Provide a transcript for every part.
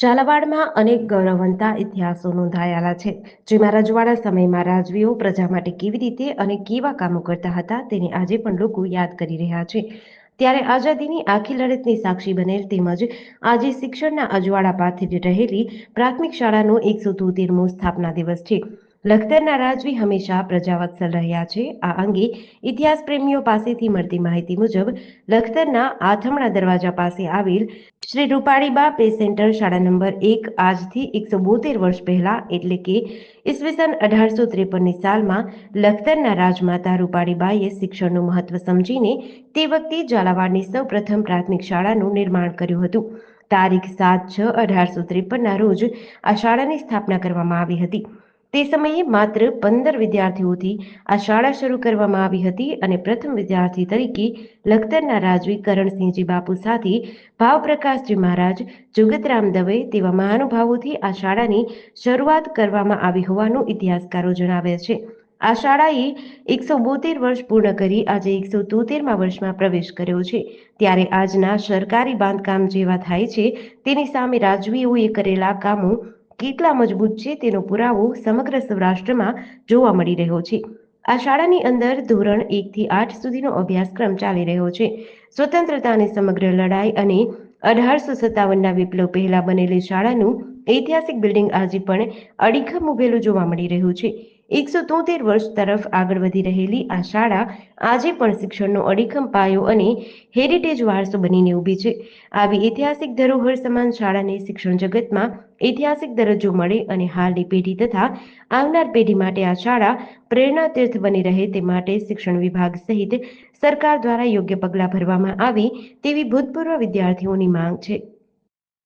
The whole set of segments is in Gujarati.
ઝાલાવાડમાં અનેક ગૌરવવંતા ઇતિહાસો નોંધાયેલા છે. જેમાં રજવાડા સમયમાં રાજવીઓ પ્રજા માટે કેવી રીતે અને કેવા કામો કરતા હતા તેને આજે પણ લોકો યાદ કરી રહ્યા છે. ત્યારે આઝાદીની આખી લડતની સાક્ષી બનેલ તેમજ આજે શિક્ષણના અજવાળા પાથરી રહેલી પ્રાથમિક શાળાનો એકસો તોતેરમો સ્થાપના દિવસ છે. લખતરના રાજવી હંમેશા પ્રજાવત્સલ રહ્યા છે. આ અંગે ઇતિહાસ પ્રેમીઓ પાસેથી મળતી માહિતી મુજબ લખતરના આથમણા દરવાજા પાસે આવેલ શ્રી રૂપાળીબા પે સેન્ટર શાળા નંબર એક આજથી એકસો બોતેર વર્ષ પહેલા એટલે કે ઈસવીસન અઢારસો ત્રેપનની સાલમાં લખતરના રાજમાતા રૂપાળીબાએ શિક્ષણનું મહત્વ સમજીને તે વખતે ઝાલાવાડની સૌ પ્રથમ પ્રાથમિક શાળાનું નિર્માણ કર્યું હતું. તારીખ સાત છ અઢારસો ત્રેપનના રોજ આ શાળાની સ્થાપના કરવામાં આવી હતી. તે સમયે માત્ર પંદર વિદ્યાર્થીઓથી આ શાળા શરૂ કરવામાં આવી હતી અને પ્રથમ વિદ્યાર્થી તરીકે લખતરના રાજવી કરણસિંહજી બાપુ સાથે ભાવપ્રકાશજી મહારાજ, જુગતરામ દવે તેવા મહાનુભાવોથી આ શાળાની શરૂઆત કરવામાં આવી હોવાનું ઇતિહાસકારો જણાવે છે. આ શાળાએ એકસો બોતેર વર્ષ પૂર્ણ કરી આજે એકસો તોતેરમાં વર્ષમાં પ્રવેશ કર્યો છે. ત્યારે આજના સરકારી બાંધકામ જેવા થાય છે, તેની સામે રાજવીઓએ કરેલા કામો કેટલા મજબૂત છે તેનો પુરાવો સમગ્ર સૌરાષ્ટ્રમાં જોવા મળી રહ્યો છે. આ શાળાની અંદર ધોરણ એકથી આઠ સુધીનો અભ્યાસક્રમ ચાલી રહ્યો છે. સ્વતંત્રતાની સમગ્ર લડાઈ અને અઢારસો સત્તાવનના વિપ્લવ પહેલા બનેલી શાળાનું ઐતિહાસિક બિલ્ડિંગ આજે પણ અડીખમ ઉભેલું જોવા મળી રહ્યું છે. એકસો તોતેર વર્ષ તરફ આગળ વધી રહેલી આ શાળા આજે પણ શિક્ષણનો અડીખમ પાયો અને હેરિટેજ વારસો બનીને ઊભી છે. આવી ઐતિહાસિક ધરોહર સમાન શાળાને શિક્ષણ જગતમાં ઐતિહાસિક દરજ્જો મળે અને હાલની પેઢી તથા આવનાર પેઢી માટે આ શાળા પ્રેરણા તીર્થ બની રહે તે માટે શિક્ષણ વિભાગ સહિત સરકાર દ્વારા યોગ્ય પગલાં ભરવામાં આવે તેવી ભૂતપૂર્વ વિદ્યાર્થીઓની માંગ છે.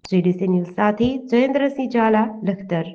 જીડીસી ન્યૂઝ સાથે જયેન્દ્રસિંહ ઝાલા, લખતર.